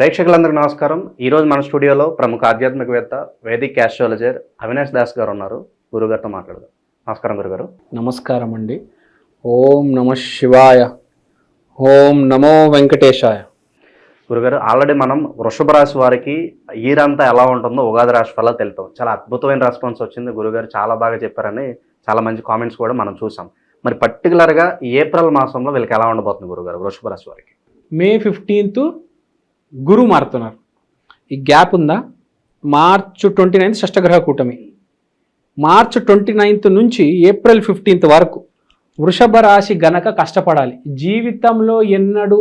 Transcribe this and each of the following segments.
ప్రేక్షకులందరికీ నమస్కారం. ఈరోజు మన స్టూడియోలో ప్రముఖ ఆధ్యాత్మికవేత్త వేదిక్ క్యాస్ట్రాలజర్ అవినాష్ దాస్ గారు ఉన్నారు. గురుగారితో మాట్లాడదాం. నమస్కారం గురుగారు. నమస్కారం అండి. ఓం నమ శివాయ. ఓం నమో వెంకటేశాయ. గురుగారు ఆల్రెడీ మనం వృషభ రాశి వారికి అంతా ఎలా ఉంటుందో ఉగాది రాశి ఫలాలు తెలిపాం చాలా అద్భుతమైన రెస్పాన్స్ వచ్చింది. గురుగారు చాలా బాగా చెప్పారని చాలా మంచి కామెంట్స్ కూడా మనం చూసాం. మరి పర్టికులర్గా ఏప్రిల్ మాసంలో వీళ్ళకి ఎలా ఉండబోతుంది గురుగారు వృషభ రాశి వారికి? మే ఫిఫ్టీన్త్ గురు మారుతున్నారు. ఈ గ్యాప్ ఉందా? మార్చ్ ట్వంటీ నైన్త్ షష్టగ్రహ కూటమి. మార్చ్ ట్వంటీ నైన్త్ నుంచి ఏప్రిల్ ఫిఫ్టీన్త్ వరకు వృషభ రాశి గనక కష్టపడాలి. జీవితంలో ఎన్నడూ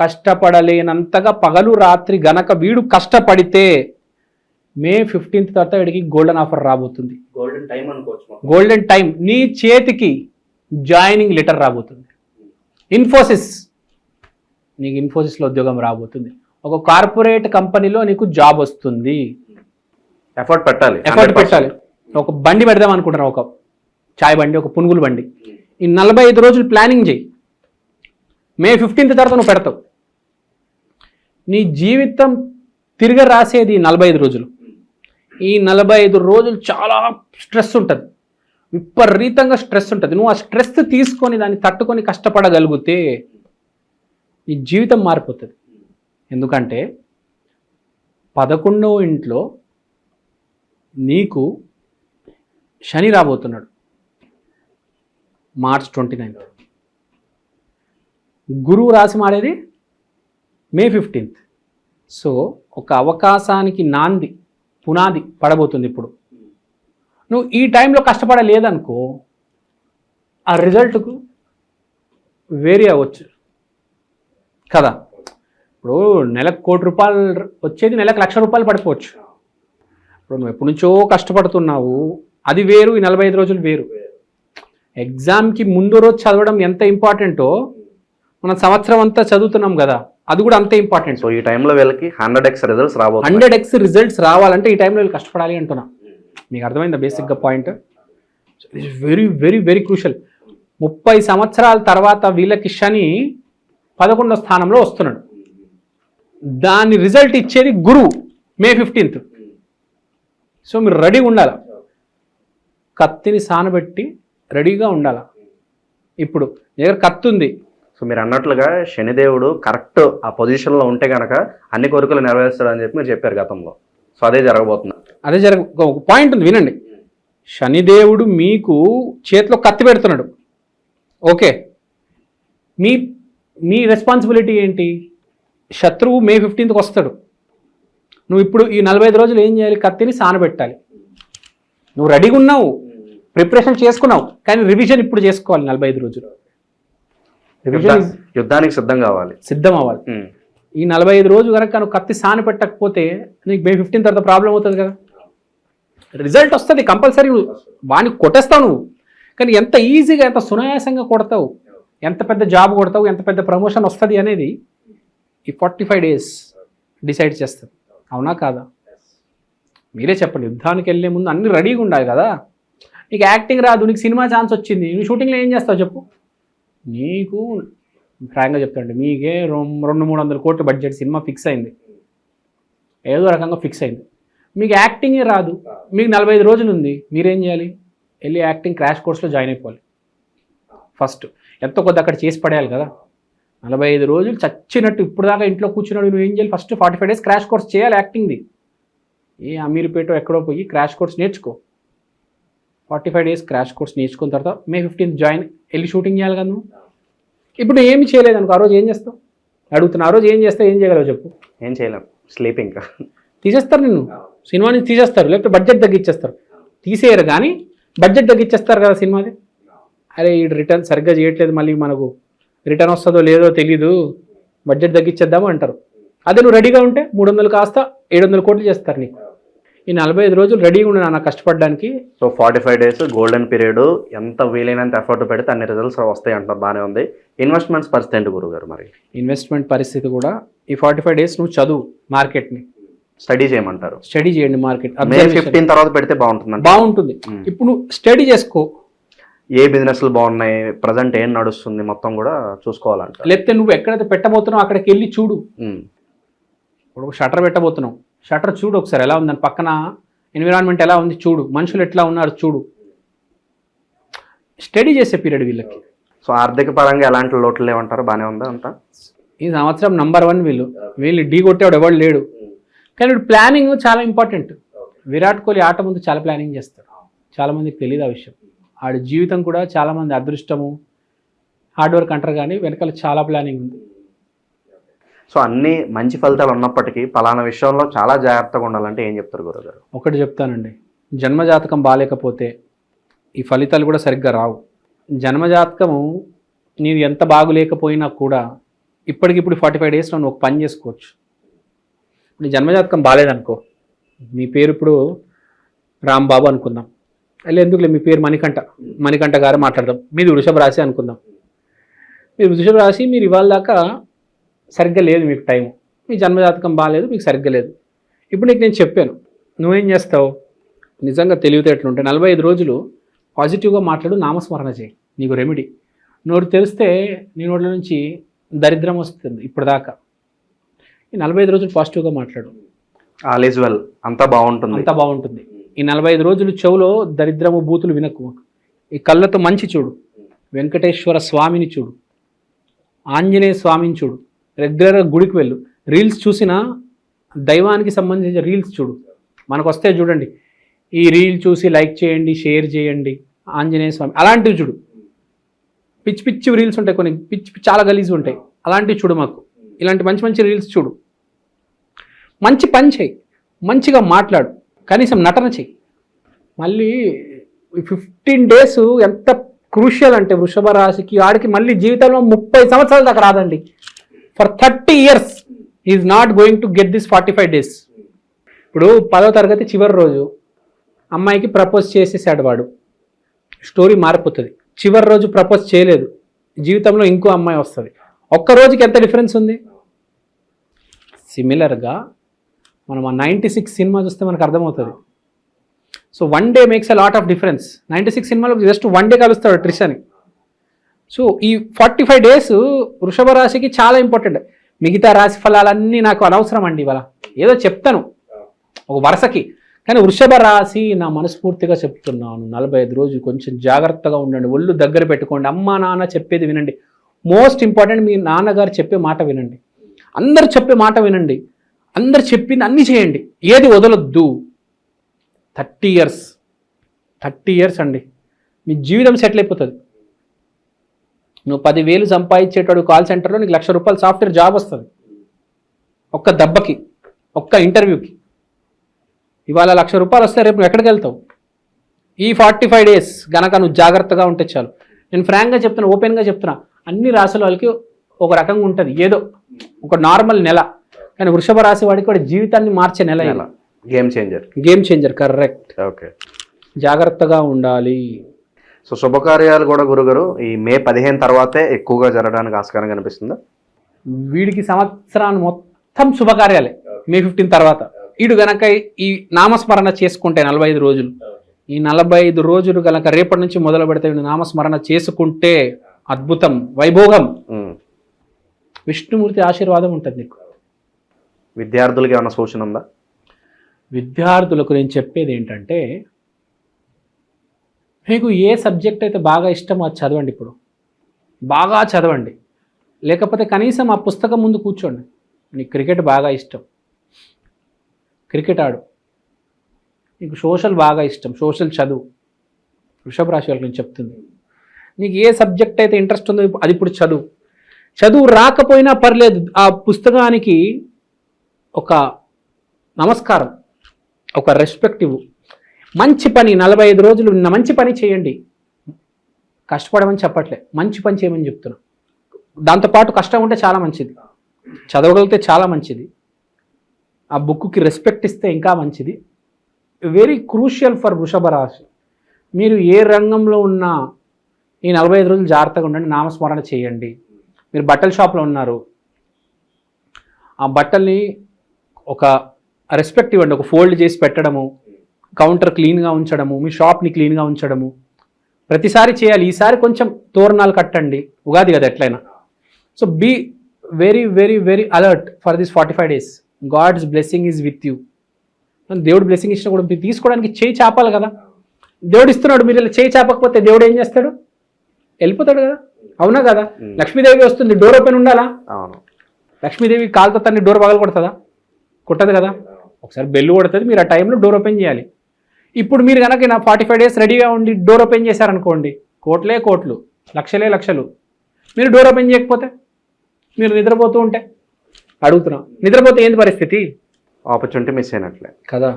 కష్టపడలేనంతగా పగలు రాత్రి గనక వీడు కష్టపడితే మే ఫిఫ్టీన్త్ తర్వాత వీడికి గోల్డెన్ ఆఫర్ రాబోతుంది. గోల్డెన్ టైం అనుకోవచ్చు గోల్డెన్ టైం నీ చేతికి జాయినింగ్ లెటర్ రాబోతుంది. ఇన్ఫోసిస్ నీకు ఇన్ఫోసిస్లో ఉద్యోగం రాబోతుంది. ఒక కార్పొరేట్ కంపెనీలో నీకు జాబ్ వస్తుంది. ఎఫర్ట్ పెట్టాలి. ఎఫర్ట్ పెట్టాలి. ఒక బండి పెడదాం అనుకుంటున్నావు ఒక చాయ్ బండి ఒక పునుగులు బండి. ఈ నలభై ఐదు రోజులు ప్లానింగ్ చేయి. మే ఫిఫ్టీన్త్ తర్వాత నువ్వు పెడతావు. నీ జీవితం తిరిగి రాసేది నలభై ఐదు రోజులు. ఈ నలభై ఐదు రోజులు చాలా స్ట్రెస్ ఉంటుంది. విపరీతంగా స్ట్రెస్ ఉంటుంది. నువ్వు ఆ స్ట్రెస్ తీసుకొని దాన్ని తట్టుకొని కష్టపడగలిగితే నీ జీవితం మారిపోతుంది. ఎందుకంటే పదకొండవ ఇంట్లో నీకు శని రాబోతున్నాడు. March twenty ninth. గురువు రాసి మాడేది మే ఫిఫ్టీన్త్. సో ఒక అవకాశానికి నాంది పునాది పడబోతుంది ఇప్పుడు. నువ్వు ఈ టైంలో కష్టపడలేదనుకో ఆ రిజల్ట్కు వేరీ అవ్వచ్చు. కదా? ఇప్పుడు నెలకు కోటి రూపాయలు వచ్చేది నెలకు లక్ష రూపాయలు పడిపోవచ్చు. ఇప్పుడు నువ్వు ఎప్పటి నుంచో కష్టపడుతున్నావు అది వేరు ఈ నలభై ఐదు రోజులు వేరు. ఎగ్జామ్కి ముందు రోజు చదవడం ఎంత ఇంపార్టెంటో మనం సంవత్సరం అంతా చదువుతున్నాం కదా అది కూడా అంతే ఇంపార్టెంట్. సో ఈ టైంలో వీళ్ళకి హండ్రెడ్ ఎక్స్ రిజల్ట్స్ రాబోతుంది హండ్రెడ్ ఎక్స్ రిజల్ట్స్ రావాలంటే ఈ టైంలో వీళ్ళు కష్టపడాలి అంటున్నా. మీకు అర్థమైందా బేసిక్గా point very very very crucial ముప్పై సంవత్సరాల తర్వాత వీళ్ళకి శని పదకొండో స్థానంలో వస్తున్నాడు. దాని రిజల్ట్ ఇచ్చేది గురువు మే ఫిఫ్టీన్త్. సో మీరు రెడీగా ఉండాలి. కత్తిని సానబెట్టి రెడీగా ఉండాలి. ఇప్పుడు మీ దగ్గర కత్తి ఉంది. సో మీరు అన్నట్లుగా శనిదేవుడు కరెక్ట్ ఆ పొజిషన్లో ఉంటే కనుక అన్ని కోరికలు నెరవేరుస్తాడు అని చెప్పి మీరు చెప్పారు గతంలో. సో అదే జరగబోతుంది. అదే జరగ ఒక పాయింట్ ఉంది వినండి. శనిదేవుడు మీకు చేతిలో కత్తి పెడుతున్నాడు. ఓకే. మీ మీ రెస్పాన్సిబిలిటీ ఏంటి? శత్రువు మే ఫిఫ్టీన్త్కి వస్తాడు. నువ్వు ఇప్పుడు ఈ నలభై ఐదు రోజులు ఏం చేయాలి? కత్తిని సానబెట్టాలి. నువ్వు రెడీగా ఉన్నావు. ప్రిపరేషన్ చేసుకున్నావు. కానీ రివిజన్ ఇప్పుడు చేసుకోవాలి నలభై ఐదు రోజులు. రివిజన్ యుద్ధానికి సిద్ధం కావాలి. సిద్ధం అవ్వాలి. ఈ నలభై ఐదు రోజు కనుక నువ్వు కత్తి సాన పెట్టకపోతే నీకు మే ఫిఫ్టీన్ తర్వాత ప్రాబ్లం అవుతుంది కదా. రిజల్ట్ వస్తుంది కంపల్సరీ వాడిని కొట్టేస్తావు నువ్వు. కానీ ఎంత ఈజీగా ఎంత సునాయాసంగా కొడతావు? ఎంత పెద్ద జాబ్ కొడతావు? ఎంత పెద్ద ప్రమోషన్ వస్తుంది అనేది ఈ ఫార్టీ ఫైవ్ డేస్ డిసైడ్ చేస్తారు. అవునా కాదా? మీరే చెప్పండి. యుద్ధానికి వెళ్ళే ముందు అన్ని రెడీగా ఉండాలి కదా. నీకు యాక్టింగ్ రాదు నీకు సినిమా ఛాన్స్ వచ్చింది. నువ్వు షూటింగ్లో ఏం చేస్తావు చెప్పు. నీకు ఫ్రాంక్గా చెప్తాండి మీకే రొం- రెండు మూడు వందల కోట్ల బడ్జెట్ సినిమా ఫిక్స్ అయింది. ఏదో రకంగా ఫిక్స్ అయింది. మీకు యాక్టింగే రాదు. మీకు నలభై ఐదు రోజులు ఉంది. మీరేం చేయాలి? వెళ్ళి యాక్టింగ్ క్రాష్ కోర్స్లో జాయిన్ అయిపోవాలి. ఫస్ట్. ఎంతో కొద్ది అక్కడ చేసి పడేయాలి కదా. నలభై ఐదు రోజులు చచ్చినట్టు ఇప్పుడు దాకా ఇంట్లో కూర్చున్నాడు నువ్వు ఏం చేయాలి? First forty five days crash course చేయాలి యాక్టింగ్ది ఏ అమీర్పేట ఎక్కడో పోయి క్రాష్ కోర్స్ నేర్చుకో. Forty five days crash course నేర్చుకున్న తర్వాత మే ఫిఫ్టీన్త్ జాయిన్ వెళ్ళి షూటింగ్ చేయాలి కదా నువ్వు? ఇప్పుడు ఏమి చేయలేదు అనుకో ఆ రోజు ఏం చేస్తావు? అడుగుతున్నా ఆ రోజు ఏం చేస్తావు? ఏం చేయగలవు చెప్పు. ఏం చేయలేం స్లీపింగ్ తీసేస్తారు నిన్ను. సినిమా నుంచి తీసేస్తారు లేకపోతే బడ్జెట్ తగ్గించేస్తారు తీసేయరు కానీ బడ్జెట్ తగ్గించేస్తారు కదా సినిమాది. అరే ఈ రిటర్న్ సరిగ్గా చేయట్లేదు మళ్ళీ మనకు రిటర్న్ వస్తుందో లేదో తెలీదు. బడ్జెట్ తగ్గించేద్దాము అంటారు. అదే నువ్వు రెడీగా ఉంటే మూడు వందలు కాస్త ఏడు వందల కోట్లు చేస్తారు నీకు. ఈ నలభై ఐదు రోజులు రెడీగా ఉండే నాన్న కష్టపడడానికి. So forty five days golden period ఎంత వీలైనంత ఎఫర్ట్ పెడితే అన్ని రిజల్ట్స్ వస్తాయి అంటారు. బాగానే ఉంది. ఇన్వెస్ట్మెంట్స్ పరిస్థితి ఏంటి గురుగారు మరి? ఇన్వెస్ట్మెంట్ పరిస్థితి కూడా ఈ ఫార్టీ ఫైవ్ డేస్ నువ్వు చదువు మార్కెట్ని. స్టడీ చేయమంటారు. స్టడీ చేయండి మార్కెట్. ఫిఫ్టీన్ తర్వాత పెడితే బాగుంటుంది. బాగుంటుంది ఇప్పుడు నువ్వు స్టడీ చేసుకో. ఏ బిజినెస్లు బాగున్నాయి? ప్రజెంట్ ఏం నడుస్తుంది? మొత్తం కూడా చూసుకోవాలంట. లేకపోతే నువ్వు ఎక్కడైతే పెట్టబోతున్నావు అక్కడికి వెళ్ళి చూడు. ఇప్పుడు షటర్ పెట్టబోతున్నాం షటర్ చూడు ఒకసారి ఎలా ఉంది దాని పక్కన ఎన్విరాన్మెంట్ ఎలా ఉంది చూడు. మనుషులు ఎట్లా ఉన్నారు చూడు. స్టడీ చేసే పీరియడ్ వీళ్ళకి. సో ఆర్థిక పరంగా ఎలాంటి లోట్లు లేవంటారు? బాగానే ఉందా అంతా? ఈ సంవత్సరం నంబర్ వన్ వీళ్ళు. వీళ్ళు ఢీ కొట్టేవాడు ఎవడు లేడు. కానీ ఇప్పుడు ప్లానింగ్ చాలా ఇంపార్టెంట్ విరాట్ కోహ్లీ ఆట ముందు చాలా ప్లానింగ్ చేస్తాడు. చాలా మందికి తెలియదు ఆ విషయం. ఆడి జీవితం కూడా చాలా మంది అదృష్టము హార్డ్ వర్క్ అంటారు కానీ వెనకాల చాలా ప్లానింగ్ ఉంది. సో అన్ని మంచి ఫలితాలు ఉన్నప్పటికీ పలానా విషయంలో చాలా జాగ్రత్తగా ఉండాలంటే ఏం చెప్తారు గురుగారు? ఒకటి చెప్తానండి. జన్మజాతకం బాగాలేకపోతే ఈ ఫలితాలు కూడా సరిగ్గా రావు. జన్మజాతకము నీది ఎంత బాగులేకపోయినా కూడా ఇప్పటికిప్పుడు ఫార్టీ ఫైవ్ డేస్లో నువ్వు ఒక పని చేసుకోవచ్చు. నీ జన్మజాతకం బాగాలేదనుకో మీ పేరు ఇప్పుడు రాంబాబు అనుకుందాం. అలా ఎందుకులే? మీ పేరు మణికంఠ. మణికంఠ గారు మాట్లాడదాం. మీది వృషభ రాశి అనుకుందాం. మీరు వృషభ రాశి మీరు ఇవాళ దాకా సరిగ్గా లేదు మీకు టైం మీ జన్మజాతకం బాగాలేదు మీకు సరిగ్గా లేదు. ఇప్పుడు నీకు నేను చెప్పాను. నువ్వేం చేస్తావు? నిజంగా తెలివితేటలు ఉంటాయి నలభై ఐదు రోజులు పాజిటివ్గా మాట్లాడు నామస్మరణ చేయి. నీకు రెమెడీ నోరు తెలిస్తే నీ నోట్ల నుంచి దరిద్రం వస్తుంది ఇప్పుడు దాకా ఈ నలభై ఐదు రోజులు పాజిటివ్గా మాట్లాడు. All is well. అంతా బాగుంటుంది. అంతా బాగుంటుంది. ఈ నలభై ఐదు రోజులు చెవులో దరిద్రము బూతులు వినకు. ఈ కళ్ళతో మంచి చూడు. వెంకటేశ్వర స్వామిని చూడు. ఆంజనేయ స్వామిని చూడు. రెగ్యులర్గా గుడికి వెళ్ళు. రీల్స్ చూసినా దైవానికి సంబంధించిన రీల్స్ చూడు. మనకు వస్తే చూడండి. ఈ రీల్ చూసి లైక్ చేయండి షేర్ చేయండి. ఆంజనేయ స్వామి అలాంటివి చూడు. పిచ్చి పిచ్చి రీల్స్ ఉంటాయి కొన్ని. పిచ్చి పిచ్చి చాలా గలీజ్ ఉంటాయి. అలాంటివి చూడు మాకు. ఇలాంటి మంచి మంచి రీల్స్ చూడు. మంచి పని చేయి. మంచిగా మాట్లాడు. కనీసం నటన చెయ్యి. మళ్ళీ ఫిఫ్టీన్ డేస్ ఎంత క్రూషియల్ అంటే వృషభ రాశికి ఆడికి మళ్ళీ జీవితంలో ముప్పై సంవత్సరాల దాకా రాదండి. For thirty years is not going to get this forty five days ఇప్పుడు పదో తరగతి చివరి రోజు అమ్మాయికి ప్రపోజ్ చేసేసాడు వాడు. స్టోరీ మారిపోతుంది. చివరి రోజు ప్రపోజ్ చేయలేదు. జీవితంలో ఇంకో అమ్మాయి వస్తుంది. ఒక్క రోజుకి ఎంత డిఫరెన్స్ ఉంది? సిమిలర్గా మనం ఆ నైంటీ సిక్స్ సినిమా చూస్తే మనకు అర్థమవుతుంది. So one day makes a lot of difference ninety six సినిమాలో జస్ట్ వన్ డే కలుస్తాడు ట్రిషని సో ఈ ఫార్టీ ఫైవ్ డేస్ వృషభ రాశికి చాలా ఇంపార్టెంట్ మిగతా రాశి ఫలాలన్నీ నాకు అనవసరం అండి ఇవాళ. ఏదో చెప్తాను. ఒక వరుసకి. కానీ వృషభ రాశి నా మనస్ఫూర్తిగా చెప్తున్నాను. నలభై ఐదు రోజులు కొంచెం జాగ్రత్తగా ఉండండి. ఒళ్ళు దగ్గర పెట్టుకోండి. అమ్మ నాన్న చెప్పేది వినండి. మోస్ట్ ఇంపార్టెంట్ మీ నాన్నగారు చెప్పే మాట వినండి. అందరు చెప్పే మాట వినండి. అందరు చెప్పింది అన్నీ చేయండి. ఏది వదలొద్దు. Thirty years. థర్టీ ఇయర్స్ అండి. మీ జీవితం సెటిల్ అయిపోతుంది. నువ్వు పదివేలు సంపాదించేటాడు కాల్ సెంటర్లో నీకు లక్ష రూపాయలు సాఫ్ట్వేర్ జాబ్ వస్తుంది. ఒక్క దెబ్బకి ఒక్క ఇంటర్వ్యూకి. ఇవాళ లక్ష రూపాయలు వస్తే రేపు నువ్వు ఎక్కడికి వెళ్తావు? ఈ ఫార్టీ ఫైవ్ డేస్ గనక నువ్వు జాగ్రత్తగా ఉంటే చాలు. నేను ఫ్రాంక్గా చెప్తున్నా ఓపెన్గా చెప్తున్నా. అన్ని రాసుల వాళ్ళకి ఒక రకంగా ఉంటుంది. ఏదో ఒక నార్మల్ నెల. కానీ వృషభ రాశి వాడికి వాడి జీవితాన్ని మార్చే నెల game changer game changer correct okay జాగ్రత్తగా ఉండాలి. సో శుభకార్యాలు కూడా గురుగారు ఈ మే పదిహేను తర్వాతే ఎక్కువగా జరగడానికి ఆస్కారం కనిపిస్తుందా? వీడికి సంవత్సరాన్ని మొత్తం శుభకార్యాలే. మే ఫిఫ్టీన్ తర్వాత. వీడు గనక ఈ నామస్మరణ చేసుకుంటే నలభై ఐదు రోజులు. ఈ నలభై ఐదు రోజులు గనక రేపటి నుంచి మొదలు పెడితే వీడు నామస్మరణ చేసుకుంటే అద్భుతం వైభోగం. ఉమ్. విష్ణుమూర్తి ఆశీర్వాదం ఉంటుంది నీకు. విద్యార్థులకి ఏమైనా సూచన ఉందా? విద్యార్థులకు నేను చెప్పేది ఏంటంటే మీకు ఏ సబ్జెక్ట్ అయితే బాగా ఇష్టమో అది చదవండి ఇప్పుడు. బాగా చదవండి. లేకపోతే కనీసం ఆ పుస్తకం ముందు కూర్చోండి. నీకు క్రికెట్ బాగా ఇష్టం. క్రికెట్ ఆడు. నీకు సోషల్ బాగా ఇష్టం. సోషల్ చదువు. వృషభ రాశి వాళ్ళకి నేను చెప్తుంది. నీకు ఏ సబ్జెక్ట్ అయితే ఇంట్రెస్ట్ ఉందో అది ఇప్పుడు చదువు. చదువు రాకపోయినా పర్లేదు. ఆ పుస్తకానికి ఒక నమస్కారం ఒక రెస్పెక్టివ్. మంచి పని నలభై ఐదు రోజులు నిన్న మంచి పని చేయండి. కష్టపడమని చెప్పట్లే. మంచి పని చేయమని చెప్తున్నా. దాంతోపాటు కష్టం ఉంటే చాలా మంచిది. చదవగలిగితే చాలా మంచిది. ఆ బుక్కి రెస్పెక్ట్ ఇస్తే ఇంకా మంచిది. వెరీ క్రూషియల్ ఫర్ వృషభ రాశి. మీరు ఏ రంగంలో ఉన్నా ఈ నలభై ఐదు రోజులు జాగ్రత్తగా ఉండండి. నామస్మరణ చేయండి. మీరు బట్టల షాప్లో ఉన్నారు. ఆ బట్టల్ని ఒక రెస్పెక్ట్ ఇవ్వండి ఒక ఫోల్డ్ చేసి పెట్టడము కౌంటర్ క్లీన్గా ఉంచడము మీ షాప్ని క్లీన్గా ఉంచడము. ప్రతిసారి చేయాలి. ఈసారి కొంచెం తోరణాలు కట్టండి. ఉగాది కదా ఎట్లయినా. So be very very very alert for this forty five days god's blessing is with you దేవుడు బ్లెస్సింగ్ ఇచ్చినా కూడా మీరు తీసుకోవడానికి చేయి చాపాలి కదా. దేవుడు ఇస్తున్నాడు మీరు ఇలా చేయి చాపకపోతే దేవుడు ఏం చేస్తాడు? వెళ్ళిపోతాడు కదా. అవునా కదా. లక్ష్మీదేవి వస్తుంది డోర్ ఓపెన్ ఉండాలా? లక్ష్మీదేవి కాలుతో తన్ని డోర్ పగల కొడుతుందా కొట్టదు కదా? ఒకసారి బెల్లు కొడుతుంది మీరు ఆ టైంలో డోర్ ఓపెన్ చేయాలి. ఇప్పుడు మీరు కనుక నా ఫార్టీ ఫైవ్ డేస్ రెడీగా ఉండి డోర్ ఓపెన్ చేశారనుకోండి కోట్లే కోట్లు లక్షలే లక్షలు. మీరు డోర్ ఓపెన్ చేయకపోతే? మీరు నిద్రపోతూ ఉంటే? అడుగుతున్నాం. నిద్రపోతే ఏంది పరిస్థితి? ఆపర్చునిటీ మిస్ అయినట్లే. కదా.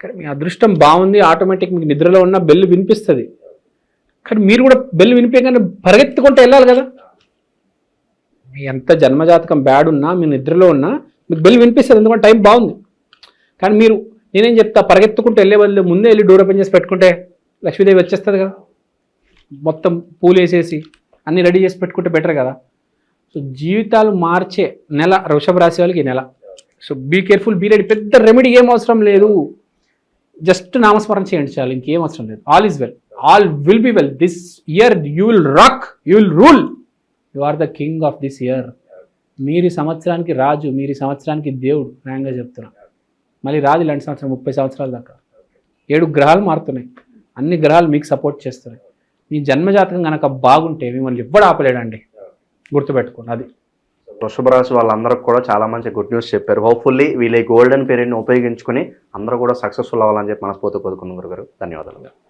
కానీ మీ అదృష్టం బాగుంది ఆటోమేటిక్ మీకు నిద్రలో ఉన్న బెల్ వినిపిస్తుంది. కానీ మీరు కూడా బెల్ వినిపించగానే పరిగెత్తుకుంటూ వెళ్ళాలి కదా? మీ ఎంత జన్మజాతకం బ్యాడ్ ఉన్నా మీ నిద్రలో ఉన్నా మీకు బెల్ వినిపిస్తుంది ఎందుకంటే టైం బాగుంది. కానీ మీరు నేనేం చెప్తా పరిగెత్తుకుంటూ వెళ్ళే బదులు ముందే వెళ్ళి డోర్ ఓపెన్ చేసి పెట్టుకుంటే లక్ష్మీదేవి వచ్చేస్తుంది కదా. మొత్తం పూలు వేసేసి అన్ని రెడీ చేసి పెట్టుకుంటే బెటర్ కదా. సో జీవితాలు మార్చే నెల వృషభ రాశి వాళ్ళకి ఈ నెల. So be careful be ready. పెద్ద రెమెడీ ఏం అవసరం లేదు. జస్ట్ నామస్మరణ చేయండి చాలు ఇంకేం అవసరం లేదు. All is well all will be well this year you will rock you will rule you are the king of this year మీరు సంవత్సరానికి రాజు మీరు సంవత్సరానికి దేవుడు న్యాయంగా చెప్తున్నా. మళ్ళీ రాజు ఇలాంటి సంవత్సరం ముప్పై సంవత్సరాల దాకా. ఏడు గ్రహాలు మారుతున్నాయి. అన్ని గ్రహాలు మీకు సపోర్ట్ చేస్తున్నాయి. మీ జన్మజాతకం కనుక బాగుంటే మిమ్మల్ని ఎవ్వడు ఆపలేడండి. గుర్తుపెట్టుకోండి అది. వృషభ రాశి వాళ్ళందరికి కూడా చాలా మంచి గుడ్ న్యూస్ చెప్పారు. హోప్ఫుల్లీ వీళ్ళ గోల్డెన్ పీరియడ్ని ఉపయోగించుకుని అందరూ కూడా సక్సెస్ఫుల్ అవ్వాలని చెప్పి మనస్ఫూర్తి కోరుకున్న గురుగారు. ధన్యవాదాలు.